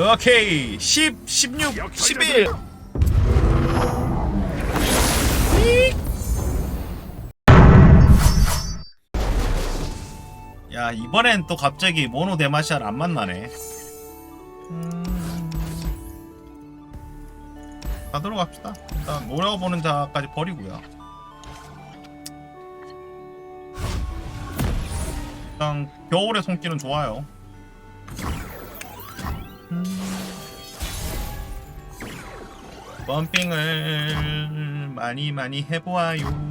오케이. 10, 16, 11 야 이번엔 또 갑자기 모노 데마시아를 안 만나네. 음... 가도록 갑시다. 일단 노려보는 자까지 버리고요. 일단 겨울의 손길은 좋아요. 음. 펌핑을 많이 많이 해보아요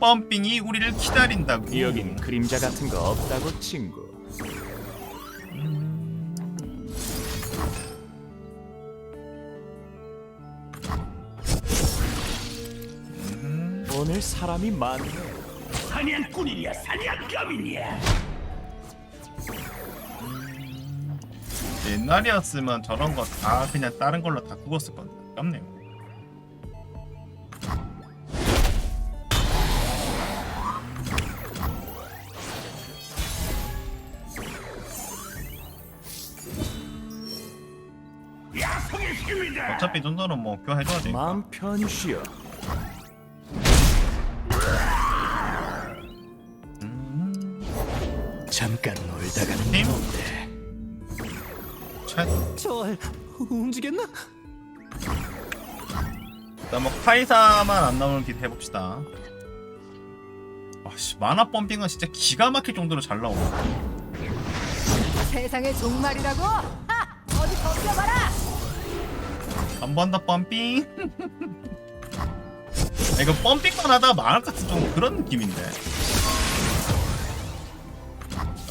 펌핑이 우리를 기다린다고 여긴 그림자 같은 거 없다고 친구. 오늘 사람이 많네. 사냥꾼이냐 사냥감이냐 옛날이었으면 저런 거 다 그냥 다른 걸로 다 구웠을 건데 아깝네요 어차피 이 정도는 뭐 교환해줘야 되니까 마음 편히 쉬어. 잠깐 놀다가 팀? 노는데. 차- 저 움직였나? 일단 뭐 카이사만 안 나오는 길 해봅시다 아씨 만화 펌핑은 진짜 기가 막힐 정도로 잘 나오네 세상의 종말이라고? 하! 어디 덤벼봐라! 한 번 더 펌핑 아, 이거 펌핑만 하다가 망할 것 같은 좀 그런 느낌인데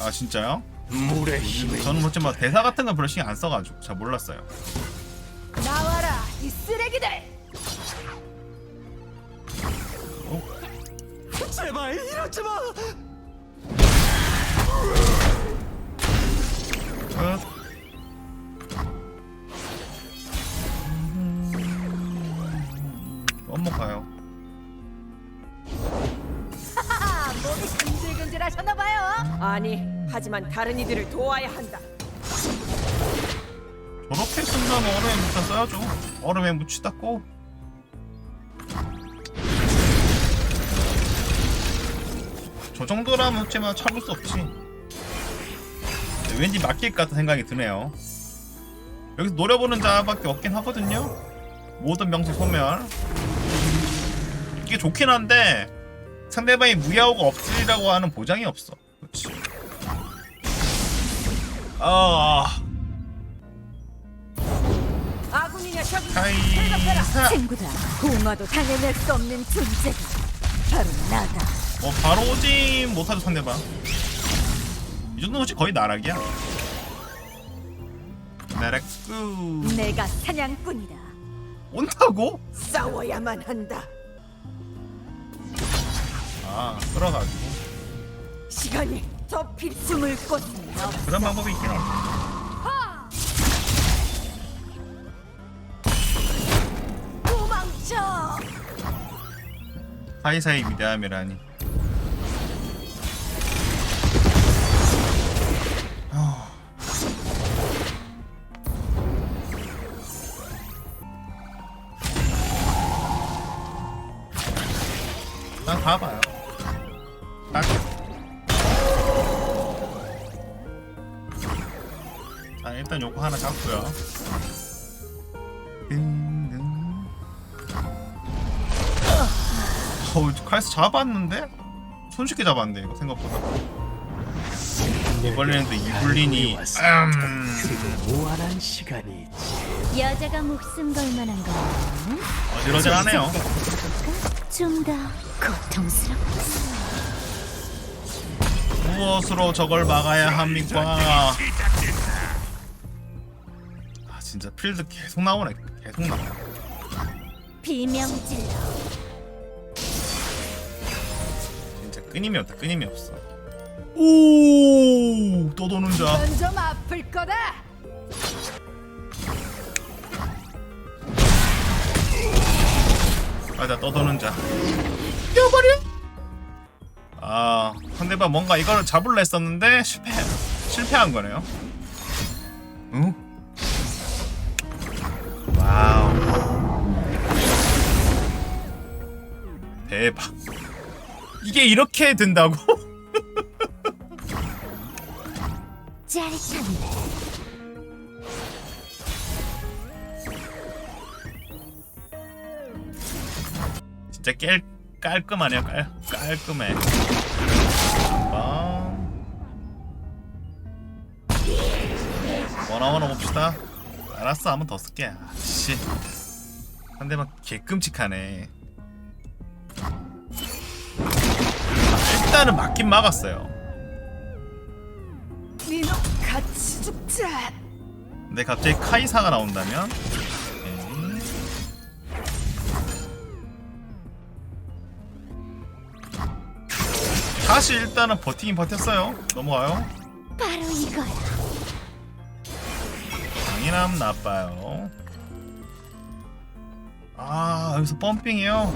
아 진짜요? 물의 힘을 저는 뭐지 뭐 대사 같은 건 별로 신경 안 써가지고 잘 몰랐어요 나와라, 이 쓰레기들! 제발 이러지 마. 끝. 엄먹가요 하하! 몸이 근질근질하셨나봐요! 아니, 하지만 다른 이들을 도와야 한다. 저렇게 쓴다면 얼음에 묻혀 써야죠. 얼음에 묻히다 고. 저 정도라면 어찌만 참을 수 없지. 왠지 맡길 것 같은 생각이 드네요. 여기서 노려보는 자밖에 없긴 하거든요. 모든 명수 소멸. 이게 좋긴 한데 상대방이 무야호가 없으리라고 하는 보장이 없어. 그렇지 아 아군이냐 적이냐 카이사 친구다, 공화도 당해낼 수 없는 존재가 바로 나다. 어 바로 오지 못하죠 상대방. 이 정도면 혹시 거의 나락이야? 나락꾸 내가 사냥꾼이다. 온다고? 싸워야만 한다. 아 끌어가지고. 시간이 더 필. 숨을 곳은 없. 그런 방법이 있긴 해 도망쳐! 사이사이 위대함이라니 아. 난 가봐요 일단 요거 하나 잡고요. 어우, 칼스 잡았는데? 손쉽게 잡았는데, 이거 생각보다. 이번에는 또 이블린이, 음, 무한한 시간이. 여자가 목숨 걸 만한. 좀더 고통스럽게 무엇으로 저걸 막아야 합니까? 아, 진짜 필드 계속 나오네. 계속 나와. 비명질러 진짜 끊임이 없다, 끊임이 없어. 오, 또 도는 자. 이건 좀 아플 거다! 맞아 떠도는 자 뛰어버려 아 상대방 뭔가 이거를 잡을라 했었는데 실패 실패한 거네요. 응? 와우. 대박. 이게 이렇게 된다고? 짜릿한데. 진짜 깔 깔끔하네요. 깔 깔끔해. 아. 원하원하 봅시다. 알았어, 한 번 더 쓸게. 아, 씨. 상대방 개끔찍하네. 아, 일단은 맞긴 막았어요. 민호 같이 죽자. 근데 갑자기 카이사가 나온다면 오케이. 다시 일단은 버티긴 버텼어요 넘어가요 바로 이거야. 강인함 나빠요 아 여기서 펌핑이요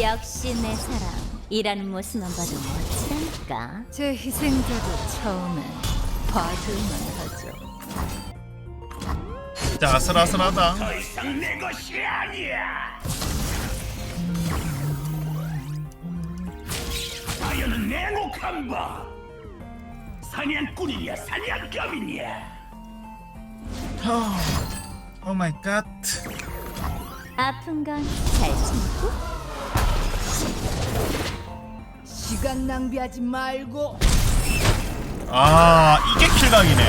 역시 내 사랑. 일하는 모습만 봐도 멋지다니까. 제 희생자도 처음엔 봐줄만 하죠. 진짜 아슬아슬하다 더 이상 내 것이 아니야. 자연은 냉혹한 바. 사냥꾼이냐 사냥감이냐. 오 마이 갓. 아픈 건 잘 참고. 시간 낭비하지 말고. 아 이게 킬각이네.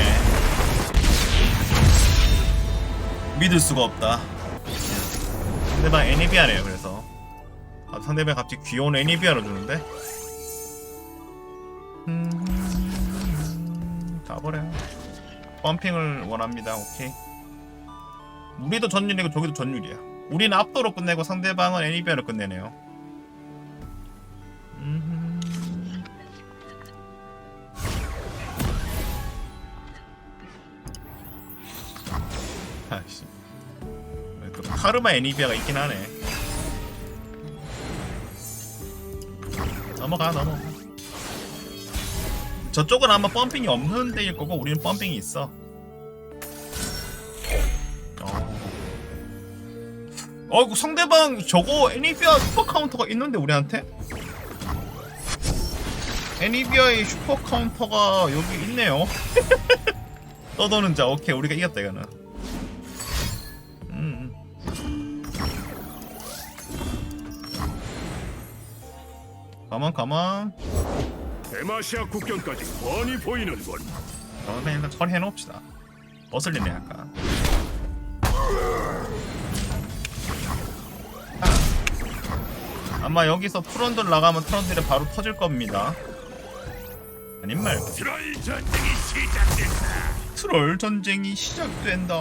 믿을 수가 없다. 상대방 애니비아래요 그래서. 아, 상대방 갑자기 귀여운 애니비아를 주는데? 음... 가버려 펌핑을 원합니다. 오케이. 우리도 전율이고 저기도 전율이야. 우리는 압도로 끝내고 상대방은 애니비아로 끝내네요. 음... 아씨. 그 카르마 애니비아가 있긴 하네. 넘어가 넘어가 저쪽은 아마 펌핑이 없는 데일 거고 우리는 펌핑이 있어 어. 어이구 상대방 저거 애니비아 슈퍼 카운터가 있는데 우리한테? 애니비아의 슈퍼 카운터가 여기 있네요 떠도는 자 오케이 우리가 이겼다 이거는 음. 가만 가만 대마시아 국경까지 뻔히 보이는군. 그러면 일단 처리해 놓읍시다. 어슬리네 약간. 아마 여기서 트런들 나가면 트런들이 바로 터질 겁니다. 아님 말고 트롤 전쟁이 시작됐다. 트롤 전쟁이 시작된다.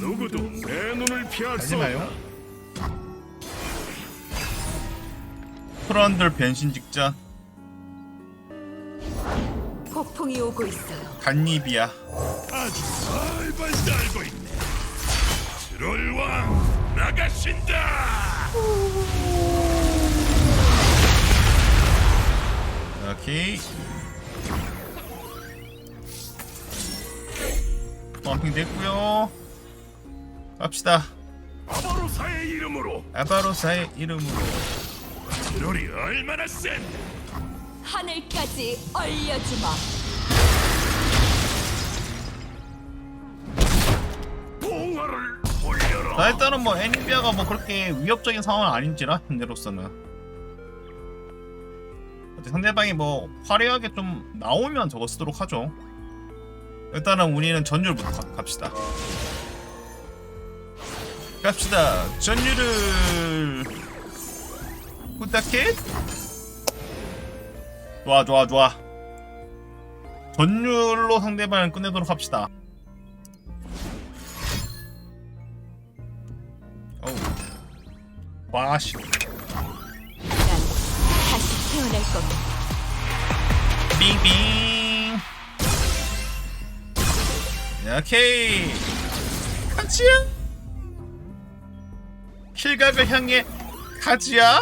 누구도 내 눈을 피할 하지 수 마요 트런들 변신 직전. 폭풍이 오고 있어요. 간입이야. 아주 살벌 달고 있네. 트롤왕 나가신다. 오케이. 펌핑 됐고요. 갑시다. 바로사의 이름으로. 아바로사의 이름으로 트롤이 얼마나 센? 하늘까지 얼려주마. 봉화를 올려라. 자 일단은 뭐 애니비아가 뭐 그렇게 위협적인 상황은 아닌지라 현재로서는 상대방이 뭐 화려하게 좀 나오면 저거 쓰도록 하죠 일단은 우리는 전율부터 가- 갑시다 갑시다 전율을 부탁해. 좋아 좋아 좋아. 전율로 상대방을 끝내도록 합시다. 어우. 와씨 난 다시 태어날 겁니다. 빙빙. 오케이. 가지야. 킬각을 향해 가지야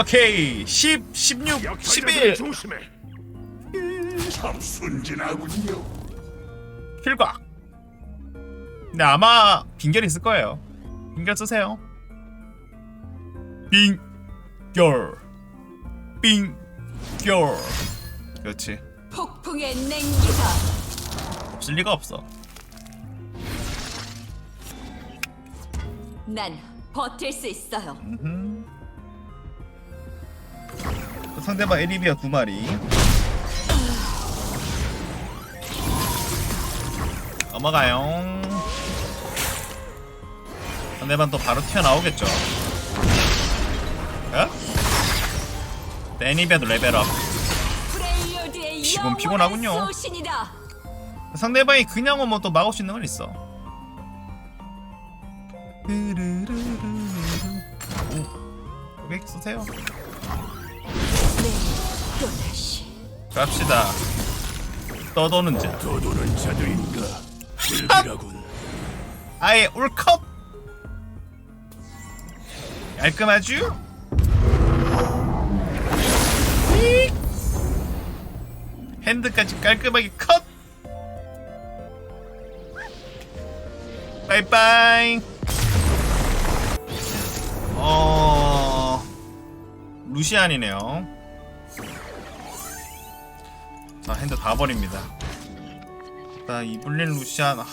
오케이. 10, 16, 역사자들 11 조심해. 참 순진하군요. 필각. 근데 아마 빙결 있을 거예요. 빙결 쓰세요. 빙결. 빙결. 그렇지. 폭풍의 냉기가. 없을 리가 없어. 난 버틸 수 있어요. 상대방 에리비아 두 마리 넘어가요 상대방 또 바로 튀어나오겠죠 어? 데니베도 레벨업 프레이어드의 지금 피곤하군요. 소신이다. 상대방이 그냥 오면 또 막을 수 있는 건 있어 오, 고객 쓰세요 네, 또다시 갑시다 떠도는 자 떠도는 자들인가? 불길하군. 아예 울컵 깔끔하죠? 휙! 핸드까지 깔끔하게 컷 빠이빠이 어 루시안이네요 자 핸드 다 버립니다 일단 이블린 루시안 아,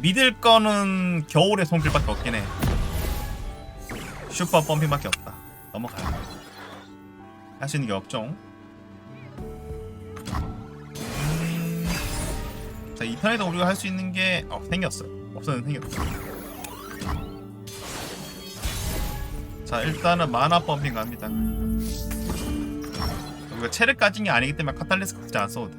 믿을 거는 겨울의 손길밖에 없긴 해. 슈퍼 펌핑밖에 없다. 넘어가요. 할 수 있는 게 없죠. 음... 자, 이 편에도 우리가 할 수 있는 게 어, 생겼어요. 없었는데 생겼어. 자, 일단은 마나 펌핑 갑니다. 우리가 체력 까진 게 아니기 때문에 카탈리스 굳이 안 써도 돼.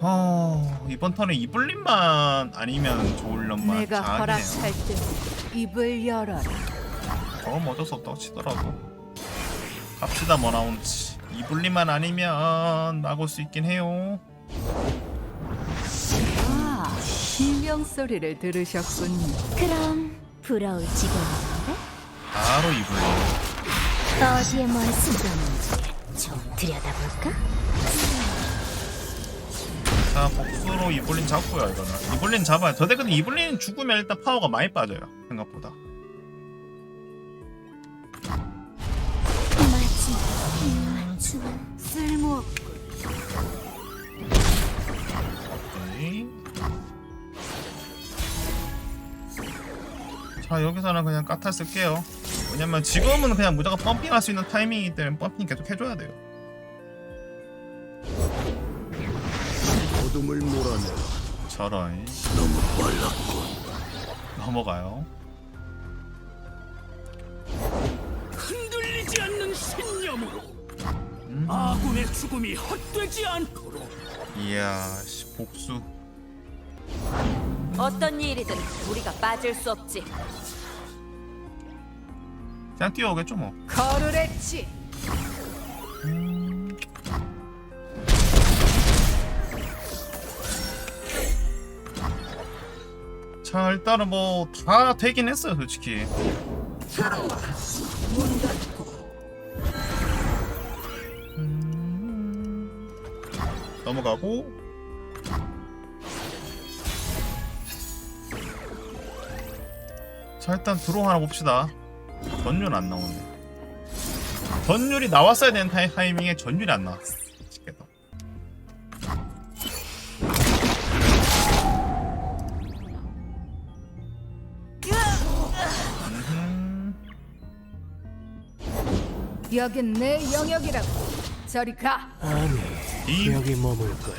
어, 이번 턴에 이블린만 아니면 좋을련만 내가. 허락할 때 입을 열어라. 뭐 어쩔 수 없다고 치더라도 갑시다 뭐 나오는지 이블린만 아니면 막을 수 있긴 해요. 아, 비명 소리를 들으셨군요. 그럼 부러울 지경인데 바로 이블린. 어디에 뭘 숨겼는지 좀 들여다볼까? 자 복수로 이블린 잡고요 이거는. 이블린 잡아요. 저 근데 이블린 죽으면 일단 파워가 많이 빠져요 생각보다. 자 여기서는 그냥 까탈 쓸게요. 왜냐면 지금은 그냥 무조건 펌핑할 수 있는 타이밍이기 때문에 펌핑 계속 해줘야 돼요. 어둠을 몰아내. 저런. 너무 빨랐군. 넘어가요. 흔들리지 않는 신념으로 아군의 죽음이 헛되지 않도록. 이야 씨, 복수 어떤 일이든 우리가 빠질 수 없지. 그냥 뛰어오겠죠 뭐 거르랬지. 자 일단은 뭐 다 되긴 했어요 솔직히 음, 넘어가고 자 일단 드로우 하나 봅시다 전율 안 나오네 전율이 나왔어야 되는 타이- 타이밍에 전율이 안 나왔어 음. 여긴 내 영역이라고. 저리 가. 아니, 이 여기 머물 거야.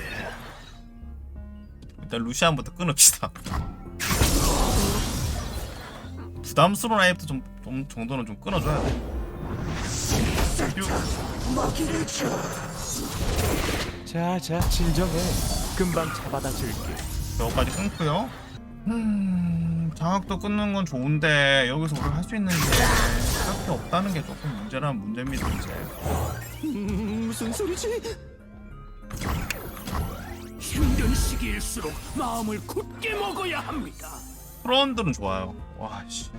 일단 루시안부터 끊읍시다. 부담스러운 아이부터 좀, 좀 정도는 좀 끊어줘야 돼. 유, 자, 자, 진정해. 금방 잡아다 줄게. 저거까지 끊고요. 음, 장학도 끊는 건 좋은데 여기서 우리가 할 수 있는 게 딱히 없다는 게 조금 문제라는 문제입니다 이제. 음, 무슨 소리지? 힘든 시기일수록 마음을 굳게 먹어야 합니다. 프론들은 좋아요. 와 씨.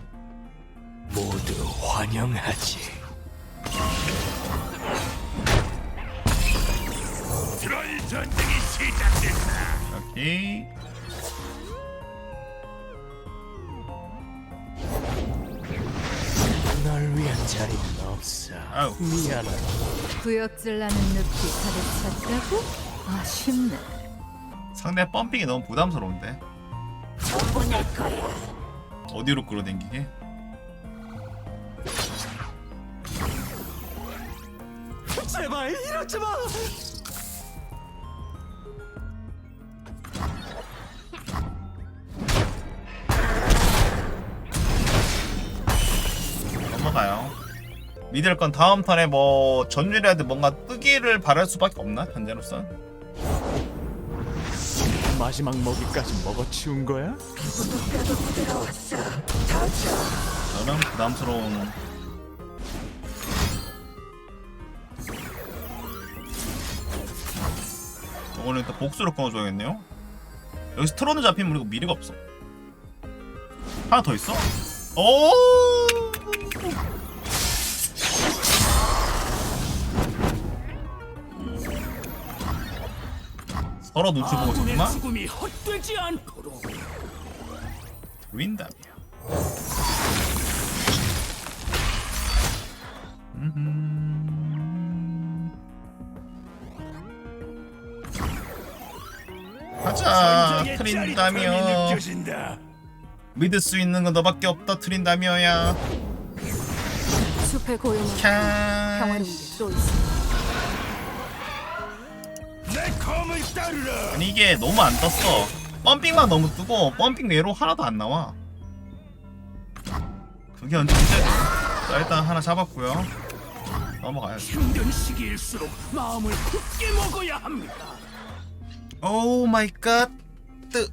모두 환영하지. 트로이 전쟁이 시작됐다. 오케이. 널 위한 자리는 없어. 아유. 미안하다. 구역질 나는 늪이 가득 찼다고? 아쉽네. 상대 펌핑이 너무 부담스러운데. 어디로 끌어당기게? 제발 이러지 마. 넘어가요. 믿을 건 다음 턴에 뭐 전율이라도 뭔가 뜨기를 바랄 수밖에 없나 현재로선? 마지막 먹이까지 먹어치운 거야? 저는 부담스러운. 저거는 일단 복수로 끊어줘야겠네요. 여기서 트론을 잡히면 우리가 미래가 없어. 하나 더 있어? 오! 서로 눈치 보고 있었구만. 죽음이 헛되지 않도록. 음흠. 가자 전쟁의 트린다미어 느껴진다. 믿을 수 있는 건 너밖에 없다 트린다미어야 숲의 고요함 평화로운 캬게또 있어. 아니 이게 너무 안 떴어 펌핑만 너무 뜨고 펌핑 외로 하나도 안 나와 그게 언제 문제지 자 일단 하나 잡았고요 넘어가야지 힘든 시기일수록 마음을 굳게 먹어야 합니다. 오 마이 갓 뜨.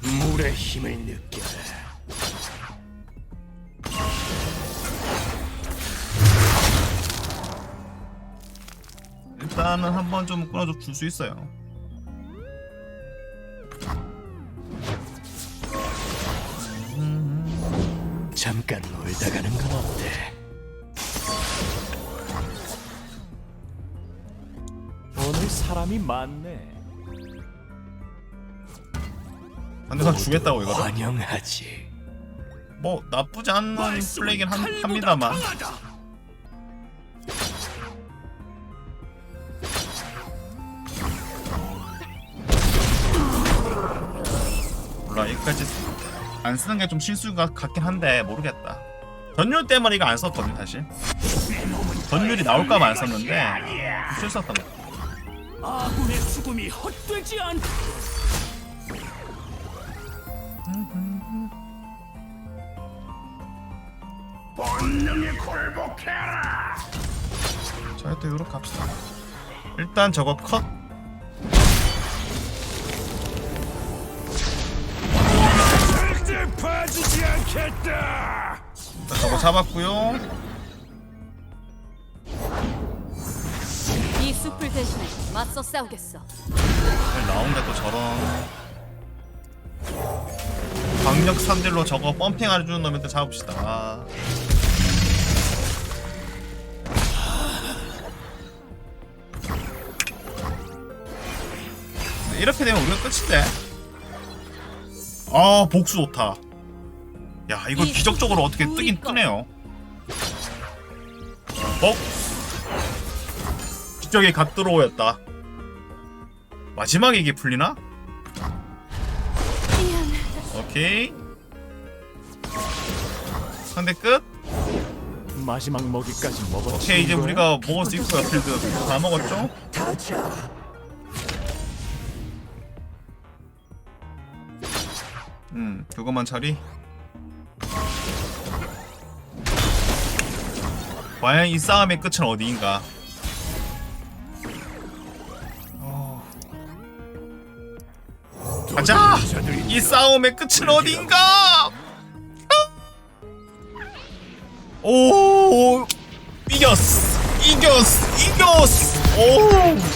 물의 힘을 느껴라. 일단은 한번 좀 끊어줘 줄 수 있어요. 잠깐 놀다 가는 건 어때? 오늘 사람이 많네. 반대상 주겠다고 이거를? 환영하지. 뭐 나쁘지 않은 플레이긴 한, 합니다만 강하다. 안 쓰는 게 좀 실수가 같긴 한데 모르겠다. 전율 때문에 이거 안 썼거든 사실. 전율이 나올까 봐 안 썼는데 실수했던 거. 아군의 죽음이 헛되지 않도록. 본능에 굴복해라. 자 일단 이렇게 갑시다. 일단 저거 컷. 않겠다. 일단 저거 잡았고요. 이 숲을 대신해 맞서 싸우겠어. 나온데 또 저런 강력 산들로 저거 펌핑 해주는 놈한테 잡읍시다. 아. 이렇게 되면 우리가 끝인데. 아 복수 좋다. 야 이거 이 기적적으로 어떻게 뜨긴 거. 뜨네요. 어? 기적의 갓드로우였다. 마지막에 이게 풀리나? 오케이. 상대 끝. 마지막 먹이까지 먹어치운 오케이 이제 거야? 우리가 먹을 수 있고요 필드 다 먹었죠? 음 그것만 처리. 과연 이 싸움의 끝은 어디인가? 어. 가자! 이 싸움의 끝은 어디인가? 오 이겼어 이겼어 이겼어 오